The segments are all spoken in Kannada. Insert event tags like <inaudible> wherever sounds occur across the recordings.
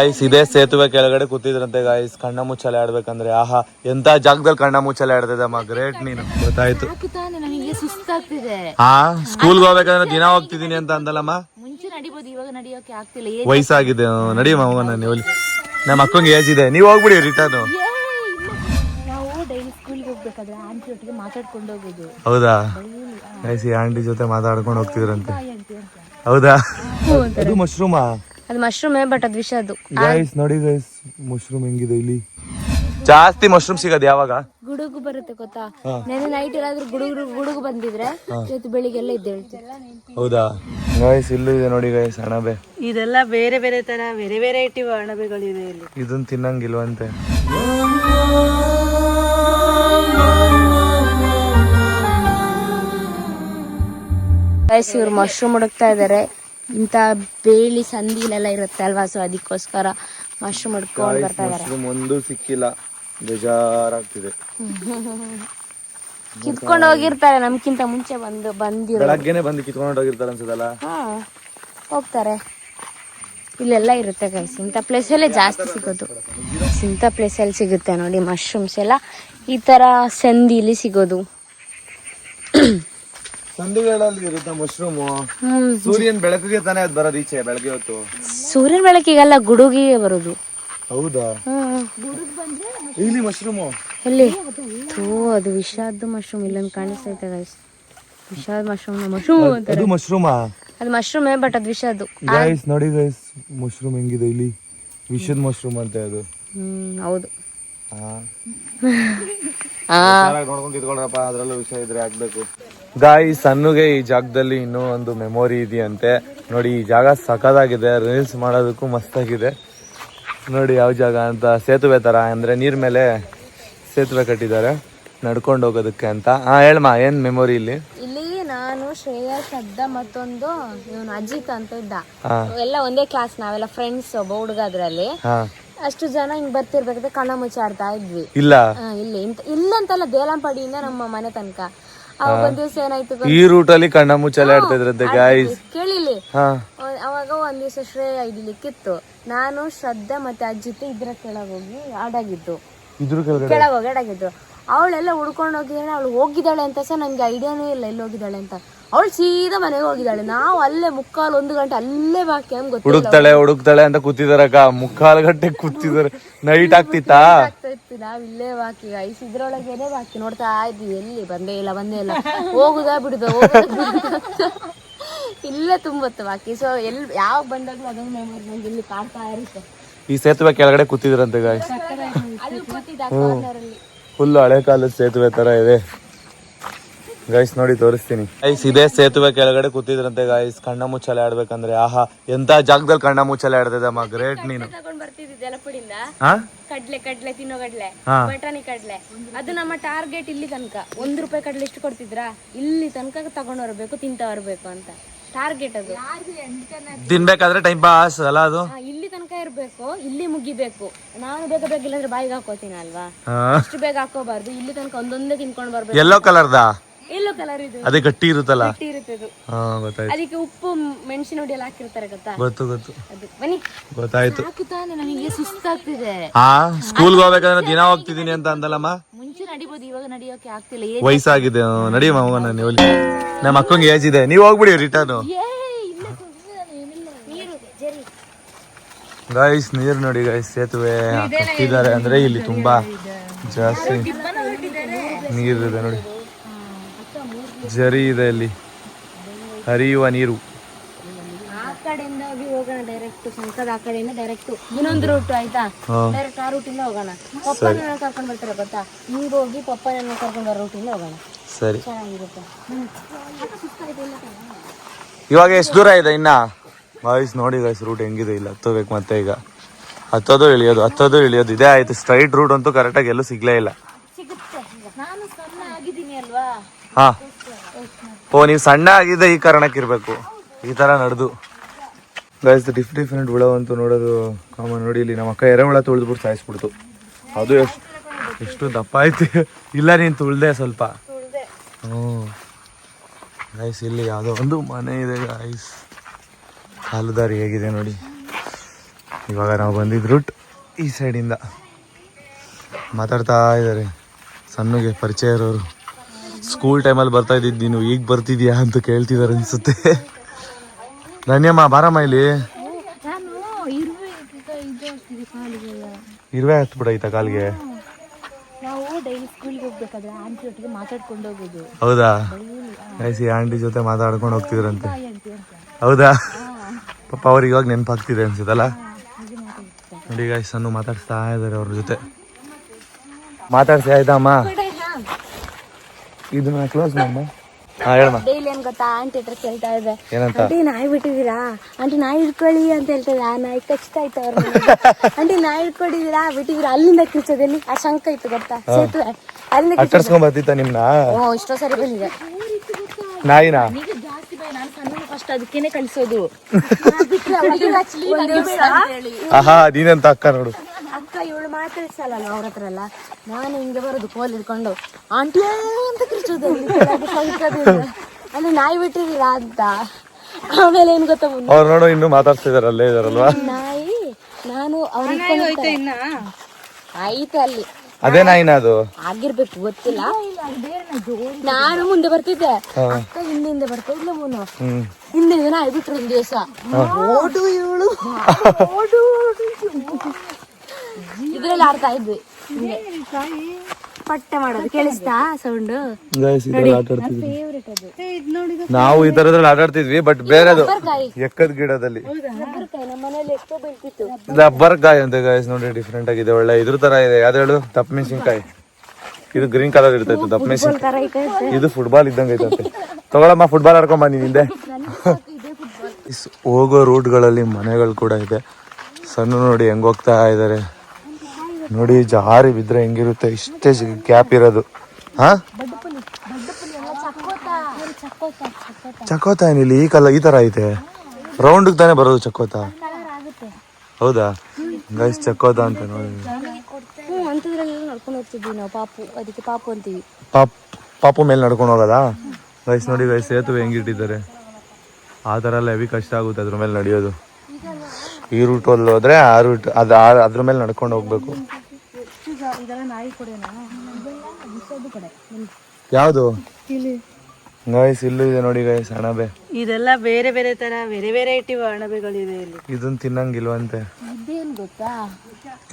ಗಾಯ್ಸ್ ಇದೇ ಸೇತುವೆ ಕೆಳಗಡೆ ಕೂತಿದ್ರಂತೆ ಗಾಯ್ಸ್ ಕಣ್ಣ ಮುಚ್ಚಲೆ ಆಡ್ಬೇಕಂದ್ರೆ ಆಹಾ ಎಂತ ಜಾಗದಲ್ಲಿ ಕಣ್ಣ ಮುಚ್ಚಲೆ ಆಡ್ತಿದ್ದಮ್ಮ ಗ್ರೇಟ್ ನೀನು. ಗೊತ್ತಾಯ್ತು. ಹಾ ಸ್ಕೂಲ್ಗೆ ಹೋಗ್ಬೇಕಂದ್ರೆ ದಿನ ಹೋಗ್ತಿದೀನಿ ಅಂತ ಅಂದಲ್ಲಮ್ಮ? ವಯಸ್ಸಾಗಿದೆ ನಡಿಯಮ್ಮ ಹೋಗೋಣ ನೀವು ನಮ್ಮ ಅಕ್ಕಂಗೆ ಏಜ್ ಇದೆ. ನೀವು ಹೋಗ್ಬಿಡಿ ರಿಟರ್ನ್ ಹೌದಾ? ಗೈಸ್ ಈ ಆಂಟಿ ಜೊತೆ ಮಾತಾಡ್ಕೊಂಡು ಹೋಗ್ತಿದ್ರಂತೆ. ಹೌದಾ? ಅದು ಮಶ್ರೂಮಾ ಅದು ಮಶ್ರೂಮೇ ಬಟ್ ಅದು ವಿಷ ಅದು. ಗೈಸ್ ನೋಡಿ ಗೈಸ್ ಮಶ್ರೂಮ್ ಹೆಂಗಿದೆ ಇಲ್ಲಿ? ಜಾಸ್ತಿ ಮಶ್ರೂಮ್ ಸಿಗೋದು ಯಾವಾಗ? ಗುಡುಗು ಬರುತ್ತೆ ಗೊತ್ತಾ? ನೆನೆ ನೈಟ್ ಎಲ್ಲಾದ್ರೂ ಗುಡುಗು ಗುಡುಗು ಬಂದಿದ್ರೆ ಇವತ್ತು ಬೆಳಿಗ್ಗೆಲ್ಲ ಇದ್ದೇಳ್ತೀವಿ ಹೌದಾ? ಗೈಸ್ ಇಲ್ಲೂ ಇದೆ ನೋಡಿ ಗೈಸ್ ಅಣಬೆ. ಇದೆಲ್ಲ ಬೇರೆ ಬೇರೆ ತರ ಬೇರೆ ವೆರೈಟಿ ಅಣಬೆಗಳಿದೆ ಇಲ್ಲಿ. ಇದನ್ನ ತಿನ್ನಂಗಿಲ್ವಂತೆ. ಗೈಸ್ ಇವ್ರು ಮಶ್ರೂಮ್ ಹುಡುಕ್ತಾ ಇದಾರೆ. ಇಂತ ಬೇಲಿ ಸಂದಿಲೆಲ್ಲ ಇರುತ್ತೆ ಅಲ್ವಾ? ಸೊ ಅದಕ್ಕೋಸ್ಕರ ಮಶ್ರೂಮ್ ಹುಡ್ಕೊಂಡು ಬರ್ತಾ ಇದಾರೆ. ಮಶ್ರೂಮ್ ಒಂದು ಸಿಕ್ಕಿಲ್ಲ. ಬೇಜಾರಾಗ್ತಿದೆ. <laughs> ಕಿತ್ಕೊಂಡು ಹೋಗಿರ್ತಾರೆ ನಮ್ಕಿಂತ ಮುಂಚೆ ಬಂದು ಬಂದಿರೋ ಬೆಳಗ್ಗೆನೆ ಬಂದು ಕಿತ್ಕೊಂಡು ಹೋಗಿರ್ತಾರೆ ಅನ್ಸದಲ್ಲ ಹೋಗ್ತಾರೆ. ಇಲ್ಲೆಲ್ಲ ಇರುತ್ತೆ ಗೈಸ್ ಇಂಥ ಪ್ಲೇಸಲ್ಲೇ ಜಾಸ್ತಿ ಸಿಗೋದು. ಇಂಥ ಪ್ಲೇಸಲ್ಲಿ ಸಿಗುತ್ತೆ ನೋಡಿ ಮಶ್ರೂಮ್ಸ್ ಎಲ್ಲ. ಈ ಥರ ಸಂದಿಲಿ ಸಿಗೋದು. ಸಂದಿಗಳಲ್ಲಿ ಇರುತ್ತೆ ಮಶ್ರೂಮ್ ಸೂರ್ಯನ ಬೆಳಕಿಗೆ ತಾನೇ ಅದು ಬರೋದು ಈಚೆ ಬೆಳಗ್ಗೆ ಹೊತ್ತು? ಸೂರ್ಯನ ಬೆಳಕಿಗೆಲ್ಲ ಗುಡುಗಿಗೆ ಬರೋದು. ಹೌದಾ? ಇಲ್ಲಿ ಮಶ್ರೂಮ್ ಎಲ್ಲಿ? ಥೂ ಅದು ವಿಷಾದ ಮಶ್ರೂಮ್ ಇಲ್ಲೊಂದು ಕಾಣಿಸ್ತೈತೆ ಗೈಸ್ ವಿಷಾದ ಮಶ್ರೂಮ್ ಮಶ್ರೂಮ್ ಅದು ಮಶ್ರೂಮ್ ಅದು ಮಶ್ರೂಮೇ ಬಟ್ ಅದು ವಿಷದ್ದು ಗೈಸ್ ನೋಡಿ ಗೈಸ್ ಮಶ್ರೂಮ್ ಹೆಂಗಿದೆ ಇಲ್ಲಿ. ವಿಷದ ಮಶ್ರೂಮ್ ಅಂತ ಅದು. ಹ್ಮ್ ಹೌದು. ನೋಡ್ಕೊಂಡು ಅದ್ರಲ್ಲೂ ವಿಷಯ ಇದ್ರೆ ಆಗ್ಬೇಕು. ಗಾಯ್ ಸಣ್ಣಗೆ ಈ ಜಾಗದಲ್ಲಿ ಇನ್ನೂ ಒಂದು ಮೆಮೊರಿ ಇದೆಯಂತೆ. ನೋಡಿ ಈ ಜಾಗ ಸಖತ್ತಾಗಿದೆ. ರೀಲ್ಸ್ ಮಾಡೋದಕ್ಕೂ ಮಸ್ತಾಗಿದೆ. ನೋಡಿ ಯಾವ ಜಾಗ ಅಂತ. ಸೇತುವೆ ತರ ಅಂದ್ರೆ ನೀರ್ ಮೇಲೆ ಸೇತುವೆ ಕಟ್ಟಿದ್ದಾರೆ. ನಡ್ಕೊಂಡು ಹೋಗೋದಕ್ಕೆ ಅಂತ. ಹಾ ಹೇಳ್ಮಾ ಏನ್ ಮೆಮೊರಿ ಇಲ್ಲಿ? ಇಲ್ಲಿ ನಾನು ಶ್ರೇಯಾ ಶಬ್ದ ಮತ್ತೊಂದು ಇವನು ಅಜಿತ್ ಅಂತ ಇದ್ದ. ಎಲ್ಲ ಒಂದೇ ಕ್ಲಾಸ್ ನಾವೆಲ್ಲ ಫ್ರೆಂಡ್ಸ್ ಒಬ್ಬ ಹುಡುಗ ಅದ್ರಲ್ಲಿ. ಹಾ. ಅಷ್ಟು ಜನ ಹಿಂಗ್ ಬರ್ತಿರ್ಬೇಕಾದ್ರೆ ಕಣ್ಣ ಮುಚ್ಚಾಡ್ತಾ ಇದ್ವಿ. ಇಲ್ಲ. ಇಲ್ಲ. ಇಲ್ಲಿ ಇಂತ ಇಲ್ಲಂತಲ್ಲ ದೇಲಂಪಾಡಿಯಿಂದ ನಮ್ಮ ಮನೆ ತನಕ. ಅವಾಗ ಒಂದ್ ದಿವಸ ಏನಾಯ್ತು ಗೊತ್ತಾ? ಈ ರೂಟ್ ಕಣ್ಣ ಮುಚ್ಚಲೆ ಆಡ್ತಾ ಇದ್ರಂತೆ ಗಾಯ್ಸ್ ಕೇಳಿಲಿ ಹಾ. ಅವ- ಅವಾಗ ಒಂದ್ ದಿವಸ ಶ್ರೇಯ ಇಡ್ಲಿಕ್ಕಿತ್ತು. ನಾನು ಶ್ರದ್ಧಾ ಮತ್ತೆ ಅಜ್ಜಿತ್ ಇದ್ರ ಕೆಳಗ್ ಹೋಗಿ ಆಡಾಗಿದ್ದು ಇದ್ರ ಕೆಳಗಡೆ? ಕೆಳಗ್ ಹೋಗಿ ಆಡಾಗಿದ್ದು ಅವಳೆಲ್ಲ ಹುಡ್ಕೊಂಡು ಹೋಗಿದ್ದಾಳೆ ಅವಳು ಹೋಗಿದ್ದಾಳೆ ಅಂತ ಸಹ ನನ್ಗೆ ಐಡಿಯಾನೇ ಇಲ್ಲ ಎಲ್ಲಿ ಹೋಗಿದ್ದಾಳೆ ಅಂತ. ಅವಳು ಸೀದಾ ಮನೆಗೆ ಹೋಗಿದ್ದಾಳೆ. ನಾವು ಅಲ್ಲೇ ಮುಕ್ಕಾಲು ಒಂದು ಗಂಟೆ ಅಲ್ಲೇ ಬಾಕಿ ಗೊತ್ತಿಲ್ಲ ಹುಡುಕ್ತಾಳೆ ಹುಡುಕ್ತಾಳೆ ಅಂತ ಕೂತಿದಾರಕ್ಕ ಮುಕ್ಕಾಲು ಗಂಟೆ ಕೂತಿದಾರೆ. ನೈಟ್ ಆಗ್ತಿತ್ತಾ? ಆಗ್ತಾ ಇತ್ತು ನಾವ್ ಇಲ್ಲೇ ಬಾಕಿ ಐಸ್ ಇದ್ರೊಳಗೇನೆ ಬಾಕಿ ನೋಡ್ತಾ ಇದ್ವಿ. ಎಲ್ಲಿ? ಬಂದೇ ಇಲ್ಲ ಬಂದೇ ಇಲ್ಲ. ಹೋಗುದಾ ಬಿಡುದ. ಇಲ್ಲೇ ತುಂಬತ್ತು ಬಾಕಿ ಸೊ ಎಲ್ ಯಾವ ಬಂದಾಗ್ಲೂ ಅದೊಂದು ಮೆಮೊರಿ ನಂಗೆ ಇಲ್ಲಿ ಕಾಡ್ತಾ ಇರುತ್ತೆ. ಈ ಸೇತುವೆ ಕೆಳಗಡೆ ಕೂತಿದ್ರಂತೆ ಗಾಯ್ಸ್ ಅಲ್ಲಿ ಕೂತಿದ್ದ ಕಾರ್ನರ್ ಅಲ್ಲಿ. ಫುಲ್ ಹಳೆ ಕಾಲದ ಸೇತುವೆ ತರ ಇದೆ. ಗೈಸ್ ನೋಡಿ ತೋರಿಸ್ತೀನಿ. ಗೈಸ್ ಇದೇ ಸೇತುವೆ ಕೆಳಗಡೆ ಕೂತಿದ್ರಂತೆ ಗೈಸ್ ಕಣ್ಣ ಮುಚ್ಚಾಲೆ ಆಡ್ಬೇಕಂದ್ರೆ ಆಹಾ ಎಂತ ಜಾಗದಲ್ಲಿ ಕಣ್ಣ ಮುಚ್ಚಾಲೆ ಆಡ್ತಿದ್ದಮ್ಮ ಗ್ರೇಟ್ ನೀನು. ಕಡ್ಲೆ ಕಡ್ಲೆ ತಿನ್ನೋ ಕಡ್ಲೆ. ಹಾ. ಬಟಾಣಿ ಕಡ್ಲೆ. ಅದು ನಮ್ಮ ಟಾರ್ಗೆಟ್ ಇಲ್ಲಿ ತನಕ. ಒಂದ್ ರೂಪಾಯಿ ಕಡ್ಲೆ ಎಷ್ಟು ಕೊಡ್ತಿದ್ರಾ? ಇಲ್ಲಿ ತನಕ ತಗೊಂಡ್ ಬರ್ಬೇಕು ತಿಂತ ಬರ್ಬೇಕು ಅಂತ. ಟಾರ್ಗೆಟ್ ಅದು. ತಿನ್ಬೇಕಾದ್ರೆ ಟೈಮ್ ಪಾಸ್ ಅಲ್ಲ ಅದು? ಇಲ್ಲಿ ತನಕ ಇರ್ಬೇಕು ಇಲ್ಲಿ ಮುಗಿಬೇಕು. ನಾನು ಬೇಗ ಬೇಗ ಇಲ್ಲಾಂದ್ರೆ ಬಾಯಿಗೆ ಹಾಕೋತೀನಿ ಅಲ್ವಾ. ಅಷ್ಟು ಬೇಗ ಹಾಕೋಬಾರ್ದು. ಇಲ್ಲಿ ತನಕ ಒಂದೊಂದೇ ತಿನ್ಕೊಂಡ್ ಬರ್ಬೇಕು. ಎಲ್ಲೋ ಕಲರ್ದಾ ಎಲ್ಲೋ ಕಲರ್ ಇದು. ಅದೇ ಗಟ್ಟಿ ಇರುತ್ತಲ್ಲ? ಗಟ್ಟಿ ಇರುತ್ತೆ ಇದು ಹಾ ಗೊತ್ತಾಯ್ತು. ಅದಕ್ಕೆ ಉಪ್ಪು ಮೆಣಸಿನ ಹುಡಿ ಎಲ್ಲ ಹಾಕಿರ್ತಾರೆ ಗೊತ್ತಾ? ಗೊತ್ತು ಗೊತ್ತು. ಅದು. ಬನ್ನಿ. ಗೊತ್ತಾಯ್ತು. ಸಾಕು ತಾನೆ ನನಗೆ ಸುಸ್ತಾಗ್ತಿದೆ. ಹಾ ಸ್ಕೂಲ್ಗೆ ಹೋಗ್ಬೇಕಂದ್ರೆ ದಿನ ಹೋಗ್ತಿದೀನಿ ಅಂತ ಅಂದಲ್ಲಮ್ಮ? ಮುಂಚೆ ನಡಿಬೋದು ಇವಾಗ ನಡಿಯೋಕೆ ಆಗ್ತಿಲ್ಲ. ಏ ವಯಸ್ಸಾಗಿದೆ ನಡಿಯಮ್ಮ ನಾನು ನೀವು ನಮ್ಮ ಅಕ್ಕಂಗೆ ಏಜ್ ಇದೆ. ನೀವು ಹೋಗ್ಬಿಡಿ ರಿಟರ್ನ್ ಗೈಸ್ ನೀರ್ ನೋಡಿ ಗಾಯ್ಸ್ ಸೇತುವೆ ಕಟ್ಟಿದ್ದಾರೆ. ಅಂದ್ರೆ ಇಲ್ಲಿ ತುಂಬಾ ಜಾಸ್ತಿ ನೀರಿದೆ ನೋಡಿ. ಜರಿ ಇದೆ ಇಲ್ಲಿ. ಹರಿಯುವ ನೀರು. ಆ ಕಡೆಯಿಂದ ಹೋಗಿ ಹೋಗೋಣ ಡೈರೆಕ್ಟ್ ಸಂಕದ ಆ ಕಡೆಯಿಂದ ಡೈರೆಕ್ಟ್ ಇನ್ನೊಂದು ರೂಟ್ ಆಯ್ತಾ? ಹಾ. ಡೈರೆಕ್ಟ್ ಆ ರೂಟಿಂದ ಹೋಗೋಣ. ಪಪ್ಪನ ಕರ್ಕೊಂಡ್ ಬರ್ತಾರೆ ಗೊತ್ತಾ? ಹಿಂಗ್ ಹೋಗಿ ಪಪ್ಪನ ಕರ್ಕೊಂಡ್ ಬರೋ ರೂಟಿಂದ ಹೋಗೋಣ. ಸರಿ. ಚೆನ್ನಾಗಿರುತ್ತೆ. ಇವಾಗ ಎಷ್ಟು ದೂರ ಇದೆ ಇನ್ನ? ಬಾಯ್ಸ್ ನೋಡಿ ಗೈಸ್ ರೂಟ್ ಹೆಂಗಿದೆ ಇಲ್ಲ. ಹತ್ತೋಬೇಕು ಮತ್ತೆ ಈಗ. ಹತ್ತೋದು ಇಳಿಯೋದು ಹತ್ತೋದು ಇಳಿಯೋದು. ಇದೇ ಆಯ್ತು. ಸ್ಟ್ರೈಟ್ ರೂಟ್ ಅಂತೂ ಕರೆಕ್ಟಾಗಿ ಎಲ್ಲೂ ಸಿಗ್ಲೇ ಇಲ್ಲ. ಸಿಗುತ್ತೆ. ನಾನು ಸಣ್ಣ ಆಗಿದ್ದೀನಿ ಅಲ್ವಾ? ಹಾ. ಓ ನೀವು ಸಣ್ಣ ಆಗಿದೆ ಈ ಕಾರಣಕ್ಕೆ ಇರ್ಬೇಕು ಈ ತರ ನಡೆದು. ಗೈಸ್ ಡಿಫ್ ಡಿಫ್ರೆಂಟ್ ಹುಳ ಅಂತೂ ನೋಡೋದು ಕಾಮನ್ ನೋಡಿ ಇಲ್ಲಿ ನಮ್ಮ ಅಕ್ಕ ಎರೆಹುಳ ತುಳಿದ್ಬಿಟ್ಟು ಸಾಯಿಸ್ಬಿಡ್ತು. ಅದು ಎಷ್ಟು ಎಷ್ಟು ದಪ್ಪ ಆಯ್ತು. ಇಲ್ಲ ನೀನು ತುಳ್ದೆ ಸ್ವಲ್ಪ. ಹ್ಞೂ. ಗೈಸ್ ಇಲ್ಲಿ ಯಾವುದೋ ಒಂದು ಮನೆ ಇದೆ ಗೈಸ್ ಕಾಲುದಾರಿ ಹೇಗಿದೆ ನೋಡಿ. ಇವಾಗ ನಾವು ಬಂದಿದ್ದು ರೂಟ್ ಈ ಸೈಡಿಂದ ಮಾತಾಡ್ತಾ ಇದ್ದಾರೆ. ಸಣ್ಣಗೆ ಪರಿಚಯ ಇರೋರು. ಸ್ಕೂಲ್ ಟೈಮಲ್ಲಿ ಬರ್ತಾ ಇದ್ದಿದ್ದು ನೀನು, ಈಗ ಬರ್ತಿದ್ಯಾ ಅಂತ ಕೇಳ್ತಿದಾರೆ ಅನ್ಸುತ್ತೆ. ಧನ್ಯಮ್ಮ, ಬಾರಮ್ಮ ಇಲ್ಲಿ. ಇರುವೆ ಹತ್ಬಿಡೈತ ಕಾಲಿಗೆ? ನಾವು ಡೈಲಿ ಆಂಟಿ ಹೌದಾ ಐಸಿ ಆಂಟಿ ಜೊತೆ ಮಾತಾಡ್ಕೊಂಡು ಹೋಗ್ತಿದ್ರಂತೆ. ಹೌದಾ? ಪಾಪ ಅವ್ರಿಗೆ ಇವಾಗ ನೆನಪಾಗ್ತಿದೆ ಅನ್ಸುತ್ತಲ್ಲ? ನೋಡಿ ಗಾಯ್ಸ್ ಅನ್ನು ಮಾತಾಡ್ಸ್ತಾ ಇದ್ದಾರೆ ಅವ್ರ ಜೊತೆ. ಮಾತಾಡ್ಸಿ, ಆಯ್ತಾ ಅಮ್ಮ? ಇದನ್ನ ಕ್ಲೋಸ್ ಮಾಡಮ್ಮ ಹಾ ಹೇಳಮ್ಮ. ಡೈಲಿ ಏನ್ ಗೊತ್ತಾ? ಆಂಟಿ ಹತ್ರ ಕೇಳ್ತಾ ಇದ್ದೆ. ಏನಂತ? ಆಂಟಿ ನಾಯಿ ಬಿಟ್ಟಿದ್ದೀರಾ? ಆಂಟಿ ನಾಯಿ ಹಿಡ್ಕೊಳ್ಳಿ ಅಂತ ಹೇಳ್ತಾರೆ ಆ ನಾಯಿ ಕಚ್ತಾ ಇತ್ತು ಅವ್ರ <laughs> ಆಂಟಿ ನಾಯಿ ಹಿಡ್ಕೊಂಡಿದ್ದೀರಾ? ಬಿಟ್ಟಿದ್ದೀರಾ? ಅಲ್ಲಿಂದ ಕಿರ್ಚೋದಲ್ಲಿ ಆ ಶಂಕ ಇತ್ತು ಗೊತ್ತಾ? ಸೇತುವೆ. ಅಲ್ಲಿಂದ ಕಿರ್ಚೋದು. ಅಟ್ಟರ್ಸ್ಕೊಂಡ್ ಬರ್ತಿತ್ತ ನಿಮ್ನ? ಓ ಇಷ್ಟೋ ಸರಿ ಬಂದಿದೆ. ನಾಯಿನಾ? ಫಸ್ಟ್ ಅದಕ್ಕೇನೆ ಕಳಿಸೋದು. ಆಹಾ ನೀನಂತ ಅಕ್ಕ ನೋಡು. ಇವಳು ಮಾತಾಡ್ಸಲ್ಲ ಅವ್ರ ಹತ್ರ ಎಲ್ಲ ನಾನು ಹಿಂಗೆ ಬರೋದು ಕೋಲ್ ಹಿಡ್ಕೊಂಡು ಆಂಟಿ ಅಂತ ಕಿರ್ಚೋದು. ಅಲ್ಲಿ. <laughs> ನಾಯಿ ಬಿಟ್ಟಿದ್ದೀರಾ ಅಂತ. ಆಮೇಲೆ ಏನ್ ಗೊತ್ತಾ ಅವ್ರು ನೋಡು ಇನ್ನು ಮಾತಾಡ್ತಿದಾರೆ ಅಲ್ಲೇ ಇದಾರಲ್ವಾ? ನಾಯಿ ನಾನು ಅವ್ರ ಆಯ್ತು ಅಲ್ಲಿ. ಅದೇ ನಾಯಿನ ಅದು. ಆಗಿರ್ಬೇಕು ಗೊತ್ತಿಲ್ಲ. ನಾನು ಮುಂದೆ ಬರ್ತಿದ್ದೆ. ಅಕ್ಕ ಹಿಂದೆ ಹಿಂದೆ ಬರ್ತಾ ಇಲ್ಲ ಮೂನು ಹಿಂದೆ ನಾಯಿ ಬಿಟ್ರು ಒಂದ್ ದಿವಸ. ಓಡು ಇವಳು. ಓಡು. ಇದ್ರಲ್ಲಿ ಆಡ್ತಾ ಇದ್ವಿ. ಪಟ್ಟೆ ಮಾಡೋದು. ಕೇಳಿಸ್ತಾ ಸೌಂಡ್ ಗೈಸ್ ಇದ್ರಲ್ಲಿ ಆಟ ಆಡ್ತಿದ್ವಿ ಫೇವ್ರೆಟ್ ಅದು. ಇದ್ ನಾವು ಈ ತರದ್ರಲ್ಲಿ ಆಟ ಆಡ್ತಿದ್ವಿ ಬಟ್ ಬೇರೆದು ಎಕ್ಕದ ಗಿಡದಲ್ಲಿ. ರಬ್ಬರ್ ಕಾಯಿ ಅಂತ ಗೈಸ್ ನೋಡಿ ಡಿಫ್ರೆಂಟ್ ಆಗಿದೆ. ಒಳ್ಳೆ ಇದ್ರ ತರ ಇದೆ. ಯಾವ್ದು ಹೇಳು? ದಪ್ಪ ಮೆಣಸಿನ್ಕಾಯಿ ಇದು ಗ್ರೀನ್ ಕಲರ್ ಇರ್ತೈತೆ ದಪ್ಪ ಮೆಣಸಿನ್ಕಾಯಿ ಇದು ಫುಟ್ಬಾಲ್ ಇದ್ದಂಗೆ ಐತಂತೆ ತಗೊಳಮ್ಮ ಫುಟ್ಬಾಲ್ ಆಡ್ಕೊಂಡ್ ಬನ್ನಿ ಹಿಂದೆ. ಇಸ್ ಹೋಗೋ ರೂಟ್ಗಳಲ್ಲಿ ಮನೆಗಳು ಕೂಡ ಇದೆ. ಸಣ್ಣ ನೋಡಿ ಹೆಂಗ್ ಹೋಗ್ತಾ ಇದ್ದಾರೆ ನೋಡಿ ಜಾರಿ ಬಿದ್ರೆ ಹೆಂಗಿರುತ್ತೆ? ಇಷ್ಟೇ ಗ್ಯಾಪ್ ಇರೋದು. ಹಾ? ಚಕೋತ ಏನಿಲ್ಲ ಈ ಕಲ ಈ ತರ ಐತೆ. ರೌಂಡ್ ತಾನೇ ಬರೋದು ಚಕೋತ ಹೌದಾ? ಗೈಸ್ ಚಕೋತ ಅಂತ ನೋಡಿ. ಪಾಪು. ಪಾಪು ಮೇಲೆ ನಡ್ಕೊಂಡು ಹೋಗೋದಾ ಗೈಸ್ ನೋಡಿ ಗೈಸ್ ಸೇತುವೆ ಹೆಂಗಿಟ್ಟಿದ್ದಾರೆ ಆ ಥರ ಎಲ್ಲ ಹೆವಿ ಕಷ್ಟ ಆಗುತ್ತೆ ಅದ್ರ ಮೇಲೆ ನಡೆಯೋದು. ಈ ರೂಟಲ್ಲಿ ಹೋದ್ರೆ ಆ ರೂಟ್ ಅದು ಅದ್ರ ಮೇಲೆ ನಡ್ಕೊಂಡು ಹೋಗ್ಬೇಕು. ಯಾವುದು ಗೈಸ್ ಇಲ್ಲೂ ಇದೆ ನೋಡಿ ಗೈಸ್ ಅಣಬೆ ಇದೆಲ್ಲ ಬೇರೆ ಬೇರೆ ತರ ಬೇರೆ ವೆರೈಟಿ ಅಣಬೆಗಳಿದೆ ಇಲ್ಲಿ ಇದನ್ನ ತಿನ್ನಂಗಿಲ್ವಂತೆ ಇದೇನ್ ಗೊತ್ತಾ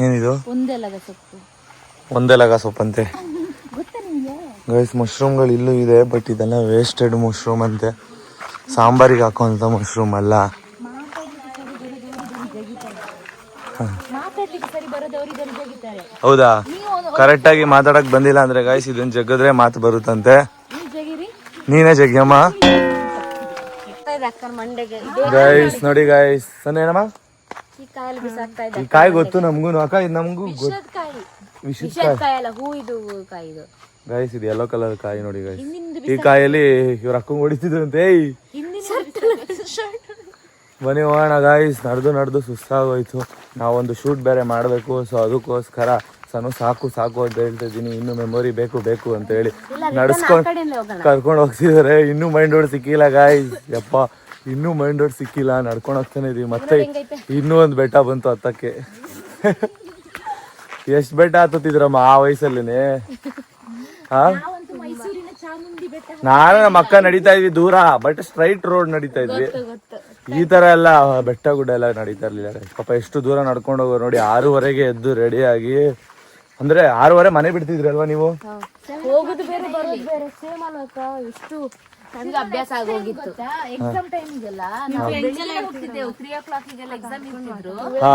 ಏನಿದು ಒಂದೆಲಗ ಸೊಪ್ಪು ಒಂದೆಲಗ ಸೊಪ್ಪಂತೆ ಗೊತ್ತಾ ನಿಮ್ಗೆ ಗೈಸ್ ಮಶ್ರೂಮ್ಗಳು ಇಲ್ಲೂ ಇದೆ ಬಟ್ ಇದೆಲ್ಲ ವೇಸ್ಟೆಡ್ ಮಶ್ರೂಮ್ ಅಂತೆ ಸಾಂಬಾರಿಗೆ ಹಾಕೋಂಥ ಮಶ್ರೂಮ್ ಅಲ್ಲ ಸರಿ ಕರೆಕ್ಟ್ ಆಗಿ ಜಗಿತಾರೆ ಹೌದಾ? ಕರೆಕ್ಟಾಗಿ ಮಾತಾಡಕ್ ಬಂದಿಲ್ಲ ಅಂದ್ರೆ ಗಾಯ್ಸ್ ಇದನ್ ಜಗ್ಗದ್ರೆ ಮಾತು ಬರುತ್ತಂತೆ. ನೀನೇ ಜಗ್ಯಮ್ಮ ಗಾಯ್ಸ್ ನೋಡಿ ಗೈಸ್ ಏನಮ್ಮ? ಈ ಕಾಯಿ ಗೊತ್ತು ನಮಗೂ ಅಕ್ಕ ಇದು ನಮಗೂ ಗೊತ್ತು. ವಿಷದ ಕಾಯಿ. ವಿಷದ ವಿಷದ ಕಾಯಿ. ಇದು ಕಾಯಿ ಇದು. ಗೈಸ್ ಇದು ಯೆಲ್ಲೋ ಕಲರ್ ಕಾಯಿ ನೋಡಿ ಗಾಯ್ಸ್ ಈ ಕಾಯಲ್ಲಿ ಇವ್ರ ಅಕ್ಕ ಹೊಡಿತಿದ್ರಂತೆ ಏಯ್. ಬನ್ನಿ ಹೋಗೋಣ ಗಾಯ್ಸ್ ನಡೆದು ನಡೆದು ಸುಸ್ತಾಗೋಯ್ತು. ನಾವೊಂದು ಶೂಟ್ ಬೇರೆ ಮಾಡಬೇಕು ಸೊ ಅದಕ್ಕೋಸ್ಕರ ಸನು ಸಾಕು ಸಾಕು ಅಂತ ಹೇಳ್ತಾ ಇದ್ದೀನಿ. ಇನ್ನು ಮೆಮೊರಿ ಬೇಕು ಬೇಕು ಅಂತ ಹೇಳಿ ನಡ್ಸ್ಕೊಂಡು ಕರ್ಕೊಂಡು ಹೋಗ್ತಿದಾರೆ. ಇನ್ನೂ ಮೈಂಡ್ ರೋಡ್ ಸಿಕ್ಕಿಲ್ಲ ಗಾಯ್ಸ್ ಯಪ್ಪ ಇನ್ನೂ ಮೈಂಡ್ ರೋಡ್ ಸಿಕ್ಕಿಲ್ಲ. ನಡ್ಕೊಂಡು ಹೋಗ್ತಾನೆ ಇದೀವಿ. ಮತ್ತೆ ಇನ್ನೂ ಒಂದು ಬೆಟ್ಟ ಬಂತು ಹತ್ತಕ್ಕೆ. ಎಷ್ಟು ಬೆಟ್ಟ ಹತ್ತುತ್ತಿದ್ರಮ್ಮ ಆ ವಯಸ್ಸಲ್ಲಿನೇ? ಹಾ ನಾನು ನಮ್ಮ ಅಕ್ಕ ನಡೀತಾ ಇದ್ವಿ ದೂರ ಬಟ್ ಸ್ಟ್ರೈಟ್ ರೋಡ್ ನಡೀತಾ ಇದ್ವಿ. ಈ ತರ ಎಲ್ಲ ಬೆಟ್ಟ ಗುಡ್ಡ ಎಲ್ಲ ನಡೀತಾ ಇರ್ಲಿಲ್ಲ. ಪಾಪ ಎಷ್ಟು ದೂರ ನಡ್ಕೊಂಡು ಹೋಗೋ ನೋಡಿ ಆರೂವರೆಗೆ ಎದ್ದು ರೆಡಿ ಆಗಿ ಅಂದ್ರೆ ಆರೂವರೆ ಮನೆ ಬಿಡ್ತಿದ್ರಿ ಅಲ್ವಾ ನೀವು? ಹೋಗುದು ಬೇರೆ ಬರೋದು ಬೇರೆ. ಸೇಮ್ ಅಲ್ವಕ್ಕ ಎಷ್ಟು ನಮ್ಗೆ ಅಭ್ಯಾಸ ಆಗೋಗಿತ್ತು ಎಕ್ಸಾಮ್ ಟೈಮಿಗೆಲ್ಲ ನಾವು ಬೆಳಿಗ್ಗೆ ಹೋಗ್ತಿದ್ದೆವು. ತ್ರೀ ಓ ಕ್ಲಾಕಿಗೆಲ್ಲ ಎಕ್ಸಾಮ್ ಇರ್ತಿದ್ರು. ಹಾ.